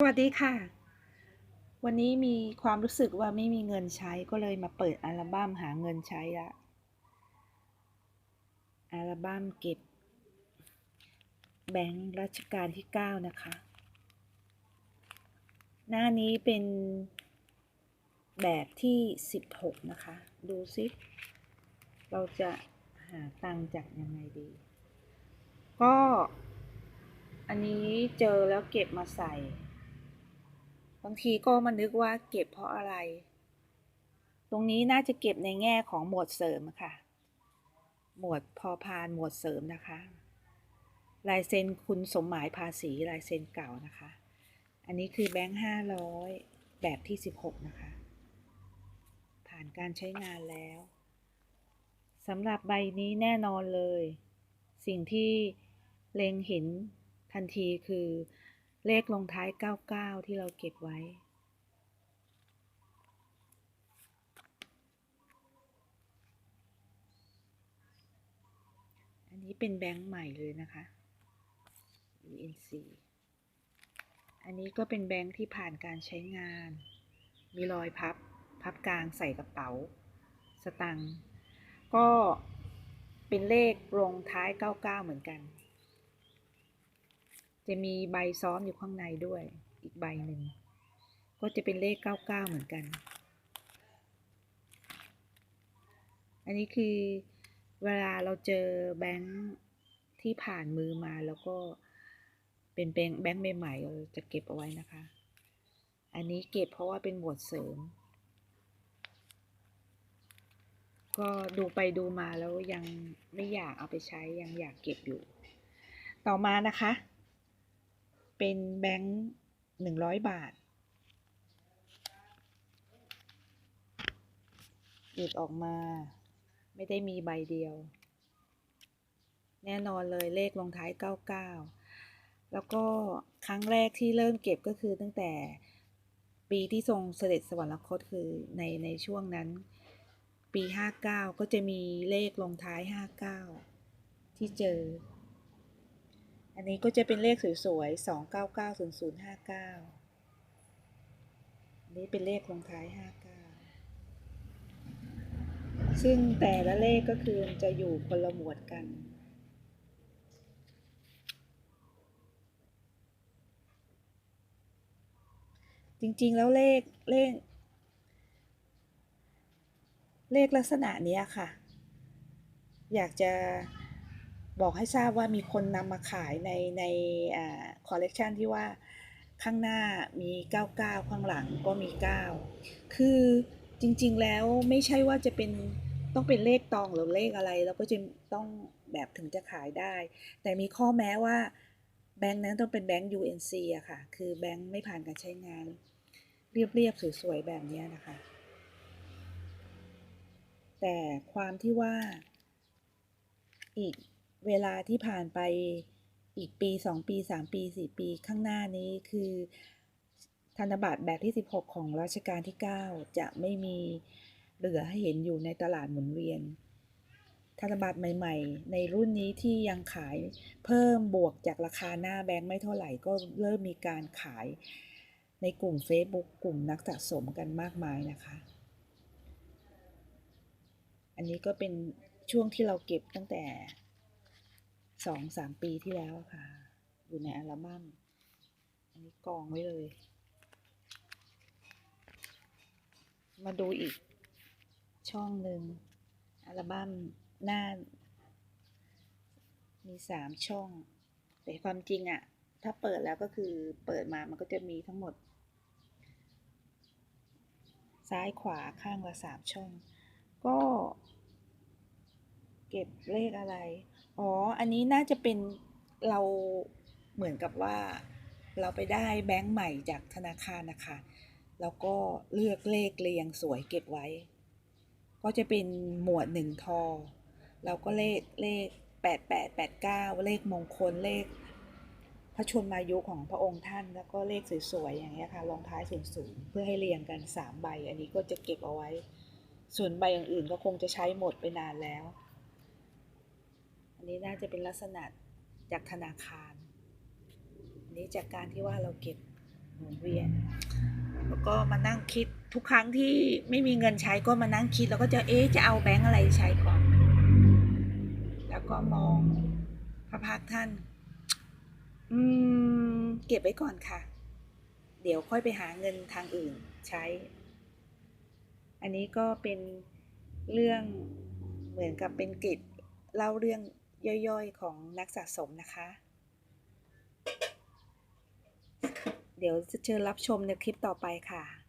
สวัสดีค่ะ วันนี้มีความรู้สึกว่าไม่มีเงินใช้ก็เลยมาเปิดอัลบั้มหาเงินใช้ละอัลบั้มเก็บ แบงค์รัชกาลที่ 9 นะคะ หน้านี้เป็นแบบที่ 16 นะคะ ดูซิ เราจะหาตังค์จากยังไงดี ก็ อันนี้เจอแล้วเก็บมาใส่ บางทีก็มานึกว่าเก็บเพราะอะไร ตรงนี้น่าจะเก็บในแง่ของหมวดเสริมค่ะ หมวดพอพานหมวดเสริมนะคะ ลายเซ็นคุณสมหมายภาษีลายเซ็นเก่านะคะ อันนี้คือแบงค์ห้าร้อยแบบที่สิบหกนะคะ ผ่านการใช้งานแล้วสำหรับใบนี้แน่นอนเลย สิ่งที่เล็งเห็นทันทีคือ เลขลงท้าย 99 ที่เราเก็บไว้ อันนี้เป็นแบงค์ใหม่เลยนะคะ UNC อันนี้ก็เป็นแบงค์ที่ผ่านการใช้งาน มีรอยพับ พับกลางใส่กระเป๋า สตังก็เป็นเลขลงท้าย 99 เหมือนกัน จะมีใบซ้อมอยู่ข้างในด้วย อีกใบหนึ่ง ก็จะเป็นเลข 99 เหมือนกัน อันนี้คือเวลาเราเจอแบงค์ที่ผ่านมือมาแล้วก็เป็นแบงค์แบงค์ใหม่ๆเราจะเก็บเอาไว้นะคะ อันนี้เก็บเพราะว่าเป็นหมวดเสริม ก็ดูไปดูมาแล้วยังไม่อยากเอาไปใช้ยังอยากเก็บอยู่ ต่อมานะคะ เป็นแบงค์หนึ่งร้อยบาท หยิบออกมา ไม่ได้มีใบเดียว แน่นอนเลยเลขลงท้าย 99 แล้วก็ครั้งแรกที่เริ่มเก็บก็คือตั้งแต่ปีที่ทรงเสด็จสวรรคตคือในในช่วงนั้น ปี 59 ก็จะมีเลขลงท้าย 59 ที่เจอ อันนี้ก็จะเป็นเลขสวยๆ 2 9 9 0 0 5 9 อันนี้เป็นเลขลงท้าย 59 ซึ่งแต่ละเลขก็คือจะอยู่คนละหมวดกัน จริงๆ แล้วเลขเลข เลขลักษณะนี้ค่ะ อยากจะ บอกให้ทราบว่ามีคนนำมาขายในในคอลเลกชันที่ว่าข้างหน้ามี 99 ข้างหลังก็มี 9 คือจริงๆแล้วไม่ใช่ว่าจะเป็นต้องเป็นเลขตองหรือเลขอะไร แล้วก็จะต้องแบบถึงจะขายได้ แต่มีข้อแม้ว่าแบงค์นั้นต้องเป็นแบงค์ UNC อะค่ะ คือแบงค์ไม่ผ่านการใช้งาน เรียบๆ สวยๆ แบบนี้นะคะ แต่ความที่ว่าอีก เวลาที่ผ่านไปอีกปี 2 ปี 3 ปี 4 ปีข้างหน้านี้คือ ธนบัตรแบบที่ 16 ของรัชกาลที่ 9 จะไม่มีเหลือให้เห็นอยู่ในตลาดหมุนเวียน ธนบัตรใหม่ ๆ ในรุ่นนี้ที่ยังขายเพิ่มบวกจากราคาหน้าแบงค์ไม่เท่าไหร่ก็เริ่มมีการขายในกลุ่ม Facebook กลุ่มนักสะสมกันมากมายนะคะ อันนี้ก็เป็นช่วงที่เราเก็บตั้งแต่ สองสามปีที่แล้วค่ะ อยู่ในอัลบั้มอันนี้กองไว้เลย มาดูอีกช่องหนึ่งอัลบั้มหน้า มีสามช่อง แต่ความจริงอะถ้าเปิดแล้วก็คือเปิดมามันก็จะมีทั้งหมด ซ้ายขวาข้างละสามช่อง เก็บเลขอะไร อ๋อ อันนี้น่าจะเป็นเราเหมือนกับว่า เราไปได้แบงค์ใหม่จากธนาคารนะคะ แล้วก็เลือกเลขเรียงสวยเก็บไว้ ก็จะเป็นหมวดหนึ่งทอ เราก็เลขเลขแปดแปดแปดเก้าเลขมงคลเลข พระชนมายุของพระองค์ท่านแล้วก็เลขสวยๆอย่างเงี้ยค่ะลงท้ายสูงๆเพื่อให้เรียงกันสามใบ อันนี้ก็จะเก็บเอาไว้ ส่วนใบอย่างอื่นก็คงจะใช้หมดไปนานแล้ว อันนี้น่าจะเป็นลักษณะจากธนาคาร อันนี้จากการที่ว่าเราเก็บหมุนเวียน แล้วก็มานั่งคิดทุกครั้งที่ไม่มีเงินใช้ก็มานั่งคิด แล้วก็จะเอ๊จะเอาแบงค์อะไรใช้ก่อน แล้วก็มองพระพักท่าน อืม เก็บไว้ก่อนค่ะ เดี๋ยวค่อยไปหาเงินทางอื่นใช้ อันนี้ก็เป็นเรื่องเหมือนกับเป็นกิจเล่าเรื่อง ย่อยๆของนักสะสมนะคะ เดี๋ยวจะเชิญรับชมในคลิปต่อไปค่ะ